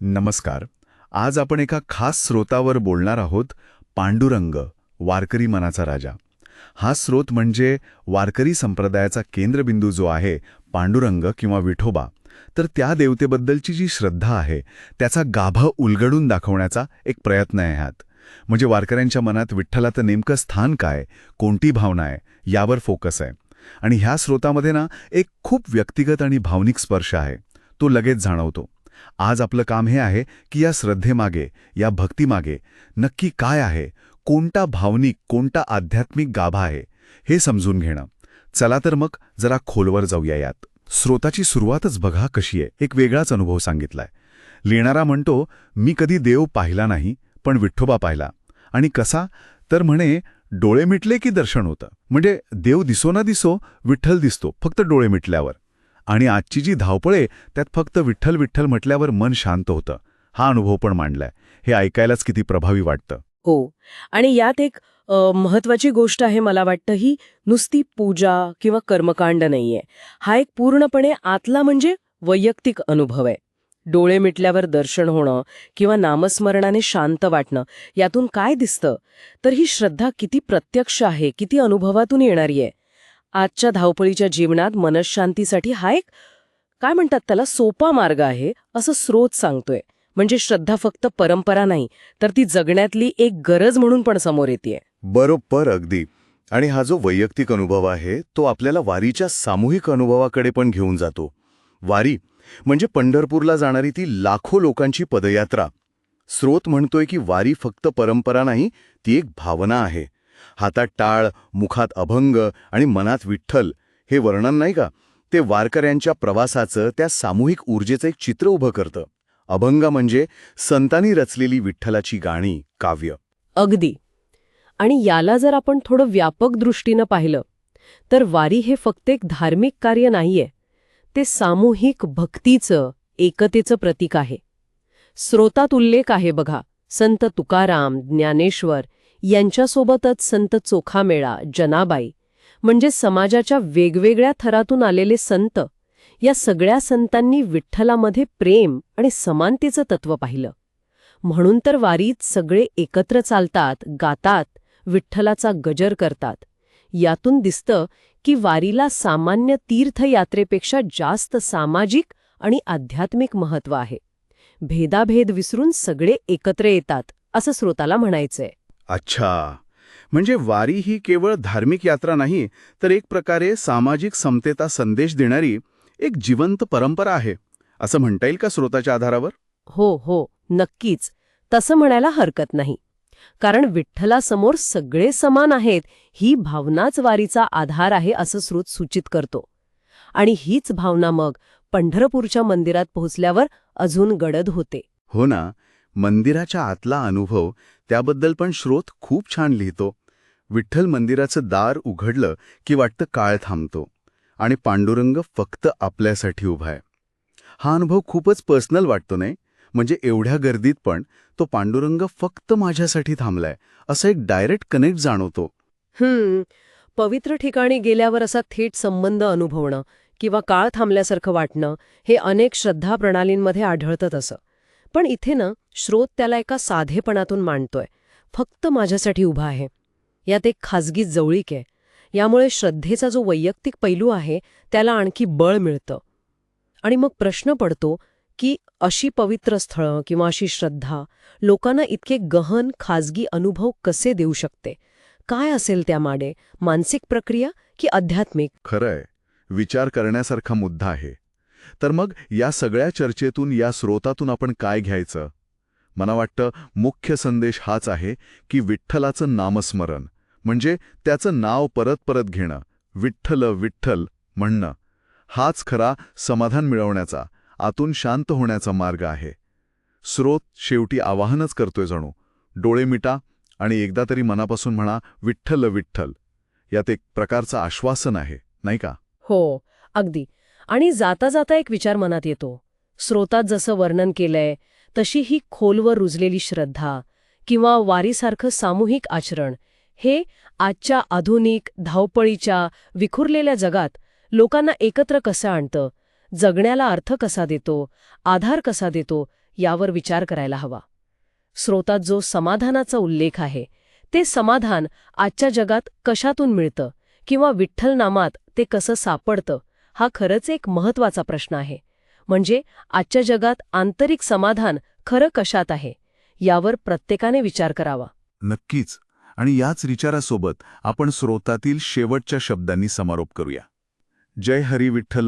नमस्कार. आज आपण एका खास स्रोतावर बोलणार आहोत पांडुरंग वारकरी मनाचा राजा. हा स्रोत म्हणजे वारकरी संप्रदायाचा केंद्रबिंदू जो आहे पांडुरंग किंवा विठोबा. तर त्या देवतेबद्दलची जी श्रद्धा आहे त्याचा गाभा उलगडून दाखवण्याचा एक प्रयत्न आहे ह्यात. म्हणजे वारकऱ्यांच्या मनात विठ्ठलाचं नेमकं स्थान काय कोणती भावना आहे यावर फोकस आहे. आणि ह्या स्रोतामध्ये ना एक खूप व्यक्तिगत आणि भावनिक स्पर्श आहे. तो लगेच जाणवतो. आज आपलं काम हे आहे की या श्रद्धेमागे या भक्तीमागे नक्की काय आहे कोणता भावनिक कोणता आध्यात्मिक गाभा आहे हे समजून घेणं. चला तर मग जरा खोलवर जाऊया यात. स्रोताची सुरुवातच बघा कशी आहे. एक वेगळाच अनुभव सांगितलाय. लिहिणारा म्हणतो मी कधी देव पाहिला नाही पण विठ्ठोबा पाहिला. आणि कसा? तर म्हणे डोळे मिटले की दर्शन होतं. म्हणजे देव दिसो ना दिसो विठ्ठल दिसतो फक्त डोळे मिटल्यावर. आणि आजची जी धावपळे त्यात फक्त विठ्ठल विठ्ठल म्हटल्यावर मन शांत होतं. हा अनुभव पण मांडलाय. हे ऐकायलाच किती प्रभावी वाटतं. हो. आणि यात एक महत्वाची गोष्ट आहे मला वाटतं ही नुसती पूजा किंवा कर्मकांड नाहीये. हा एक पूर्णपणे आतला म्हणजे वैयक्तिक अनुभव आहे. डोळे मिटल्यावर दर्शन होणं किंवा नामस्मरणाने शांत वाटणं यातून काय दिसतं? तर ही श्रद्धा किती प्रत्यक्ष आहे किती अनुभवातून येणारी आहे. आजच्या धावपळीच्या जीवनात मनशांतीसाठी हा एक काय म्हणतात त्याला सोपा मार्ग आहे असं स्रोत सांगतोय. म्हणजे श्रद्धा फक्त परंपरा नाही तर ती जगण्यातली एक गरज म्हणून पण समोर येते बरोबर अगदी. आणि हा जो वैयक्तिक अनुभव आहे तो आपल्याला वारीच्या सामूहिक अनुभवाकडे पण घेऊन जातो. वारी म्हणजे पंढरपूरला जाणारी ती लाखो लोकांची पदयात्रा. स्रोत म्हणतोय की वारी फक्त परंपरा नाही ती एक भावना आहे. हातात टाळ मुखात अभंग आणि मनात विठ्ठल हे वर्णन नाही का? ते वारकऱ्यांच्या प्रवासाचं त्या सामूहिक ऊर्जेचं एक चित्र उभं करतं. अभंग म्हणजे संतांनी रचलेली विठ्ठलाची गाणी काव्य. अगदी. आणि याला जर आपण थोडं व्यापक दृष्टीनं पाहिलं तर वारी हे फक्त एक धार्मिक कार्य नाहीये. ते सामूहिक भक्तीचं एकतेचं प्रतीक आहे. स्रोतात उल्लेख आहे बघा संत तुकाराम ज्ञानेश्वर यांच्यासोबतच संत चोखामेळा जनाबाई म्हणजे समाजाच्या वेगवेगळ्या थरातून आलेले संत या सगळ्या संतांनी विठ्ठलामध्ये प्रेम आणि समानतेचं तत्व पाहिलं. म्हणून तर वारीत सगळे एकत्र चालतात गातात विठ्ठलाचा गजर करतात. यातून दिसतं की वारीला सामान्य तीर्थयात्रेपेक्षा जास्त सामाजिक आणि आध्यात्मिक महत्त्व आहे. भेदाभेद विसरून सगळे एकत्र येतात असं स्रोताला म्हणायचंय. अच्छा. म्हणजे वारी ही केवळ धार्मिक यात्रा नाही तर एक प्रकारे सामाजिक समतेचा संदेश देणारी एक जिवंत परंपरा आहे. असं म्हणता येईल का स्रोताच्या आधारावर? हो हो नक्कीच. तसं म्हणायला हरकत नाही. कारण विठ्ठलासमोर सगळे समान आहेत ही भावनाच वारीचा आधार आहे असं स्रोत सूचित करतो. आणि हीच भावना मग पंढरपूरच्या मंदिरात पोहोचल्यावर अजून गडद होते. हो ना. मंदिराच्या आतला अनुभव त्याबद्दल पण श्रोत खूप छान लिहितो. विठ्ठल मंदिराचं दार उघडलं की वाटतं काळ थांबतो आणि पांडुरंग फक्त आपल्यासाठी उभा आहे. हा अनुभव खूपच पर्सनल वाटतो नाही? म्हणजे एवढ्या गर्दीत पण तो पांडुरंग फक्त माझ्यासाठी थांबलाय असं एक डायरेक्ट कनेक्ट जाणवतो. हम्म पवित्र ठिकाणी गेल्यावर असा थेट संबंध अनुभवणं किंवा काळ थांबल्यासारखं वाटणं हे अनेक श्रद्धा प्रणालींमध्ये आढळतं असं पण इथे ना श्रोत त्याला एका साधेपणातून मांडतोय. फक्त माझ्यासाठी उभा आहे. यात एक खाजगी जवळीक आहे. यामुळे श्रद्धेचा जो वैयक्तिक पैलू आहे त्याला आणखी बळ मिळतं. आणि मग प्रश्न पडतो की अशी पवित्र स्थळं किंवा अशी श्रद्धा लोकांना इतके गहन खाजगी अनुभव कसे देऊ शकते? काय असेल त्यामागे मानसिक प्रक्रिया की आध्यात्मिक? खरंय. विचार करण्यासारखा मुद्दा आहे. तर मग या सगळ्या चर्चेतून या स्रोतातून आपण काय घ्यायचं? मला वाटतं मुख्य संदेश हाच आहे की विठ्ठलाचं नामस्मरण म्हणजे त्याचं नाव परत परत घेणं विठ्ठल विठ्ठल म्हणणं. हाच खरा समाधान मिळवण्याचा आतून शांत होण्याचा मार्ग आहे. स्रोत शेवटी आवाहनच करतोय जणू. डोळे मिटा आणि एकदा तरी मनापासून म्हणा विठ्ठल विठ्ठल. यात एक प्रकारचं आश्वासन आहे नाही का? हो अगदी. आणि जाता जाता एक विचार मनात येतो. स्रोतात जसं वर्णन केलंय तशी ही खोलवर रुजलेली श्रद्धा किंवा वारीसारखं सामूहिक आचरण हे आजच्या आधुनिक धावपळीच्या विखुरलेल्या जगात लोकांना एकत्र कसं आणतं जगण्याला अर्थ कसा देतो आधार कसा देतो यावर विचार करायला हवा. स्रोतात जो समाधानाचा उल्लेख आहे ते समाधान आजच्या जगात कशातून मिळतं किंवा विठ्ठलनामात ते कसं सापडतं हा खरंच एक महत्त्वाचा प्रश्न आहे. म्हणजे आजच्या जगात आंतरिक समाधान खरं कशात आहे यावर प्रत्येकाने विचार करावा. नक्कीच. आणि याच विचारासोबत आपण स्रोतातील शेवटच्या शब्दांनी समारोप करूया. जय हरी विठ्ठल.